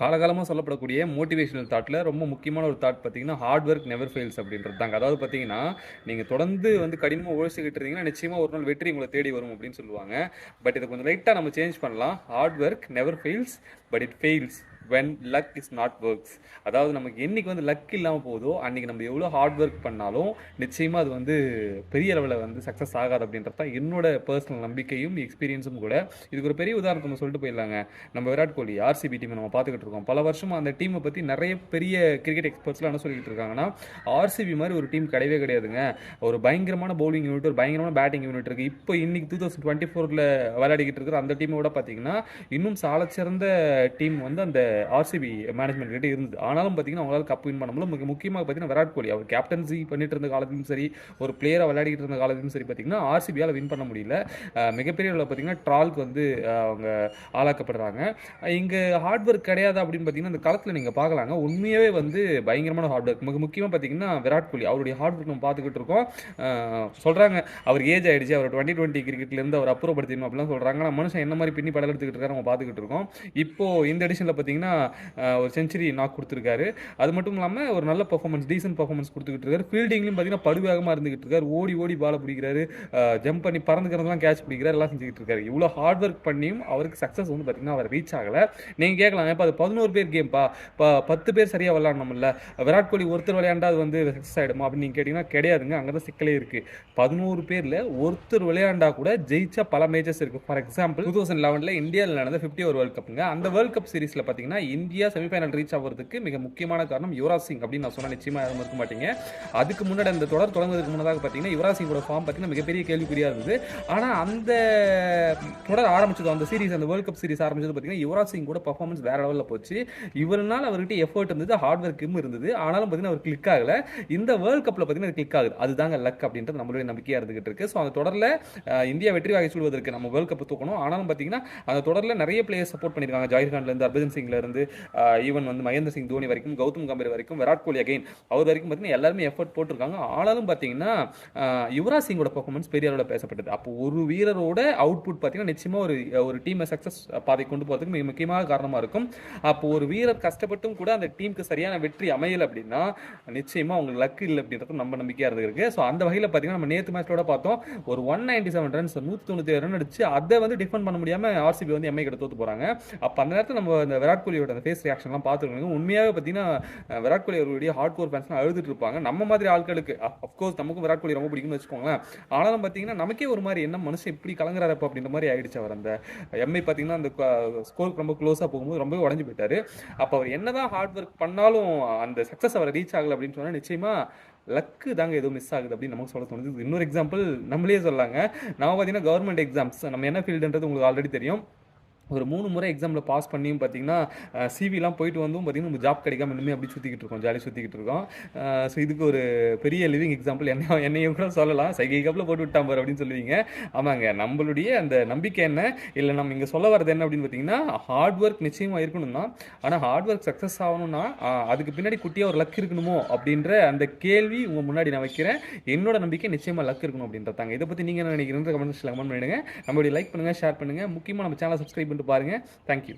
காலகாலமாக சொல்லப்படக்கூடிய மோட்டிவேஷனல் தாட்டில் ரொம்ப முக்கியமான ஒரு தாட் பார்த்தீங்கன்னா ஹார்ட் ஒர்க் நெவர் ஃபெயில்ஸ் அப்படின்றது தாங்க. அதாவது பார்த்தீங்கன்னா நீங்கள் தொடர்ந்து வந்து கடினமாக உழைச்சிக்கிட்டு இருந்தீங்கன்னா நிச்சயமாக ஒரு நாள் வெற்றி உங்களை தேடி வரும் அப்படின்னு சொல்லுவாங்க. பட் இதை கொஞ்சம் லைட்டாக நம்ம சேஞ்ச் பண்ணலாம். Hard work never fails but it fails when luck is not works அதாவது நமக்கு என்னைக்கு வந்து லக் இல்லாமல் போதோ அன்றைக்கி நம்ம எவ்வளோ ஹார்ட் ஒர்க் பண்ணாலும் நிச்சயமாக அது வந்து பெரிய லெவலில் வந்து சக்ஸஸ் ஆகாது அப்படின்றது தான் என்னோட பர்சனல் நம்பிக்கையும் எக்ஸ்பீரியன்ஸும் கூட. இதுக்கு ஒரு பெரிய உதாரணத்தை நம்ம சொல்லிட்டு போயிடலாங்க. நம்ம விராட் கோலி ஆர்சிபி டீம் நம்ம பார்த்துக்கிட்டு இருக்கோம். பல வருஷமாக அந்த டீமை பற்றி நிறைய பெரிய கிரிக்கெட் எக்ஸ்பர்ட்ஸ்லாம் என்ன சொல்லிட்டு இருக்காங்கன்னா ஆர்சிபி மாதிரி ஒரு டீம் கிடையவே கிடையாதுங்க. ஒரு பயங்கரமான பவுலிங் யூனிட் ஒரு பயங்கரமான பேட்டிங் யூனிட் இருக்குது இப்போ இன்னைக்கு டூ தௌசண்ட் டுவெண்ட்டி ஃபோரில் விளையாடிக்கிட்டு இருக்கிற அந்த டீமை பார்த்தீங்கன்னா இன்னும் சாலச்சிறந்த டீம் வந்து அந்த ஆர்சிபி மேனேஜ்மெண்ட் கிட்டே இருந்தது. ஆனாலும் பார்த்தீங்கன்னா அவங்களால கப் வின் பண்ண முடியல. மிக முக்கியமாக பார்த்தீங்கன்னா விராட் கோலி. அவர் கேப்டன்சி பண்ணிட்டு இருந்த காலத்திலும் சரி ஒரு பிளேயராக விளையாடிட்டு இருந்த காலத்திலும் சரி பார்த்தீங்கன்னா ஆர்சிபியால் வின் பண்ண முடியல. மிகப்பெரிய அளவில் பார்த்தீங்கன்னா ட்ரால்க்கு வந்து அவங்க ஆளாக்கப்படுறாங்க. இங்கே ஹார்ட் ஒர்க் கிடையாது அப்படின்னு பார்த்தீங்கன்னா இந்த காலத்தில் நீங்கள் பார்க்கலாங்க. உண்மையாகவே வந்து பயங்கரமான ஹார்ட் ஒர்க் மிக முக்கியமாக பார்த்தீங்கன்னா விராட் கோலி. அவருடைய ஹார்ட் ஒர்க் நம்ம பார்த்துக்கிட்டு இருக்கோம். சொல்கிறாங்க அவர் ஏஜ் ஆகிடுச்சு அவர் டுவெண்ட்டி டுவெண்ட்டி கிரிக்கெட்லேருந்து அவர் அப்புறப்படுத்தணும் அப்படிலாம் சொல்கிறாங்க ஆனால் மனுஷன் என்ன மாதிரி பின்னி படம் எடுத்துக்கிட்டு இருக்காரு நம்ம பார்த்துக்கிட்டு இருக்கோம். இப்போ இந்த எடிஷனில் பார்த்தீங்கன்னா பார்த்தீங்கன்னா ஒரு செஞ்சுரி நாக் கொடுத்துருக்காரு. அது மட்டும் இல்லாமல் ஒரு நல்ல பர்ஃபார்மன்ஸ் டீசென்ட் பர்ஃபார்மன்ஸ் கொடுத்துக்கிட்டு இருக்காரு. ஃபீல்டிங்லையும் பார்த்தீங்கன்னா படுவேகமாக இருந்துகிட்டு இருக்காரு. ஓடி ஓடி பாலை பிடிக்கிறாரு. ஜம்ப் பண்ணி பறந்துக்கிறதெல்லாம் கேட்ச் பிடிக்கிறார். எல்லாம் செஞ்சுக்கிட்டு இருக்காரு. இவ்வளோ ஹார்ட் ஒர்க் பண்ணியும் அவருக்கு சக்ஸஸ் வந்து பார்த்தீங்கன்னா அவர் ரீச் ஆகலை. நீங்கள் கேட்கலாம் இப்போ அது பதினோரு பேர் கேம்ப்பா இப்போ பத்து பேர் சரியாக விளாடணும்ல? விராட் கோலி ஒருத்தர் விளையாண்டா அது வந்து சக்ஸஸ் ஆகிடுமா அப்படின்னு நீங்கள் கேட்டிங்கன்னா கிடையாதுங்க. அங்கே தான் சிக்கலே இருக்குது பதினோரு பேரில் ஒருத்தர் விளையாண்டா கூட ஜெயிச்ச பல மேட்சஸ் இருக்குது ஃபார் எக்ஸாம்பிள் டூ தௌசண்ட் லெவனில் இந்தியாவில் நடந்த ஃபிஃப்டி ஓவர் வேர்ல்ட் கப்புங்க அந்த வேர்ல்ட் கப் சீரிஸில் பார்த்தீங்கன்னா இந்தியா செமிஃபைனல் ரீச் ஆகிறதுக்கு மிக முக்கியமான காரணம் யுவராஜ் சிங் அப்படின்னு நான் சொன்னால் நிச்சயமாக யாரும் இருக்க மாட்டீங்க. அதுக்கு முன்னாடி அந்த தொடர் தொடங்குறதுக்கு முன்னதாக பார்த்தீங்கன்னா யுவராஜ் சிங்கோட ஃபார்ம் பார்த்தீங்கன்னா மிகப்பெரிய கேள்விக்குறியாக இருந்தது. ஆனால் அந்த தொடர் ஆரம்பிச்சது அந்த சீரிஸ் அந்த வேர்ல்ட் கப் சீரிஸ் ஆரம்பிச்சது பார்த்தீங்கன்னா யுவராஜ் சிங் கூட பர்ஃபார்மன்ஸ் வேற லெவலில் போச்சு. இவருனால அவர்கிட்ட எஃபர்ட் இருந்தது ஹார்ட் ஒர்க்கும் இருந்தது. ஆனாலும் பார்த்தீங்கன்னா அவர் கிளிக் ஆகலை. இந்த வேர்ல்ட் கப்பில் பார்த்தீங்கன்னா கிளிக் ஆகுது. அதுதாங்க லக் அப்படின்றது நம்மளுடைய நம்பிக்கையாக இருந்துகிட்டு இருக்கு. ஸோ அந்த தொடரில் இந்தியா வெற்றி வாகை சூடுவதற்கு நம்ம வேர்ல்ட் கப் தூக்கணும். ஆனாலும் பார்த்தீங்கன்னா அந்த தொடரில் நிறைய பிளேயர் சப்போர்ட் பண்ணியிருக்காங்க ஜாகிர்கான்லேருந்து ஹர்பஜன் இருந்து ஈவன் வந்து மகேந்திர சிங் தோனி வரைக்கும் கௌதம் கம்பீர் வரைக்கும் விராட் கோலி அகைன் அவர் வரைக்கும் பார்த்தீங்கன்னா எல்லாருமே எஃபர்ட் போட்டிருக்காங்க. ஆனாலும் பார்த்தீங்கன்னா யுவராஜ் சிங்கோட பர்ஃபார்மன்ஸ் பெரிய அளவில் பேசப்பட்டது. அப்போ ஒரு வீரரோட அவுட்புட் பார்த்தீங்கன்னா நிச்சயமாக ஒரு ஒரு டீமை சக்ஸஸ் பாதை கொண்டு போகிறதுக்கு மிக முக்கியமான காரணமாக இருக்கும். அப்போ ஒரு வீரர் கஷ்டப்பட்டும் கூட அந்த டீமுக்கு சரியான வெற்றி அமையல அப்படின்னா நிச்சயமாக அவங்க லக் இல்லை அப்படின்றது நம்ம நம்பிக்கையாக இருந்திருக்கு. ஸோ அந்த வகையில் பார்த்தீங்கன்னா நம்ம நேற்று மேட்சோட பார்த்தோம். ஒரு ஒன் நைன்டி செவன் ரன்ஸ் நூற்றி தொண்ணூற்றி ரன் அடிச்சு அதை வந்து டிஃபெண்ட் பண்ண முடியாமல் ஆர்சிபி வந்து எம்ஐ கிட்ட தோற்று போகிறாங்க அப்போ அந்த நேரத்தில் நம்ம இந்த விராட் கோலி கோலியோட அந்த ஃபேஸ் ரியாக்ஷன்லாம் பார்த்துருக்காங்க. உண்மையாக பார்த்தீங்கன்னா விராட் கோலி அவருடைய ஹார்ட் கோர் ஃபேன்ஸ்லாம் அழுதுட்டு இருப்பாங்க. நம்ம மாதிரி ஆட்களுக்கு அஃப்கோர்ஸ் நமக்கும் விராட் கோலி ரொம்ப பிடிக்கும்னு வச்சுக்கோங்களேன். ஆனாலும் பார்த்தீங்கன்னா நமக்கே ஒரு மாதிரி என்ன மனுஷன் இப்படி கலங்குறாரப்ப அப்படின்ற மாதிரி ஆயிடுச்சு அவர் அந்த எம்ஐ பார்த்தீங்கன்னா அந்த ஸ்கோருக்கு ரொம்ப க்ளோஸாக போகும்போது ரொம்பவே உடஞ்சி போயிட்டாரு. அப்போ அவர் என்னதான் ஹார்ட் ஒர்க் பண்ணாலும் அந்த சக்ஸஸ் அவரை ரீச் ஆகலை அப்படின்னு சொன்னால் நிச்சயமாக லக்கு தாங்க ஏதோ மிஸ் ஆகுது அப்படின்னு நமக்கு சொல்ல தோணுது. இன்னொரு எக்ஸாம்பிள் நம்மளே சொல்லாங்க நம்ம பார்த்தீங்கன்னா கவர்மெண்ட் எக்ஸாம்ஸ் நம்ம என்ன ஃபீல்டுன்றது உங்களுக்கு ஆல்ரெடி தெரியும். ஒரு மூணு முறை எக்ஸாமில் பாஸ் பண்ணியும் பார்த்தீங்கன்னா சிவிலாம் போயிட்டு வந்தும் பார்த்தீங்கன்னா நம்ம ஜாப் கிடைக்காம இன்னுமே அப்படி சுற்றிக்கிட்டு இருக்கோம் ஜாலி சுற்றிக்கிட்டு இருக்கோம். ஸோ இதுக்கு ஒரு பெரிய லிவிங் எக்ஸாம்பிள் என்ன என்னையும் கூட சொல்லலாம். சைகை கப்பில் போட்டு விட்டான் பாரு அப்படின்னு சொல்லுவீங்க. ஆமாங்க நம்மளுடைய அந்த நம்பிக்கை என்ன? இல்லை நம்ம இங்கே சொல்ல வரது என்ன அப்படின்னு பார்த்தீங்கன்னா ஹார்ட் ஒர்க் நிச்சயமாக இருக்கணும் தான் ஆனால் ஹார்ட் ஒர்க் சக்ஸஸ் ஆகணும்னா அதுக்கு பின்னாடி குட்டியாக ஒரு லக் இருக்கணுமோ அப்படின்ற அந்த கேள்வி உங்கள் முன்னாடி நான் வைக்கிறேன். என்னோட நம்பிக்கை நிச்சயமாக லக் இருக்கணும் அப்படின்றதாங்க. இதை பற்றி நீங்கள் என்ன நினைக்கிறீங்க கமெண்ட் கமெண்ட் பண்ணிடுங்க. நம்மளுடைய லைக் பண்ணுங்கள் ஷேர் பண்ணுங்கள் முக்கியமாக நம்ம சேனலை சப்ஸ்கிரைப் பண்ணிட்டு பாருங்கள் தேங்க்யூ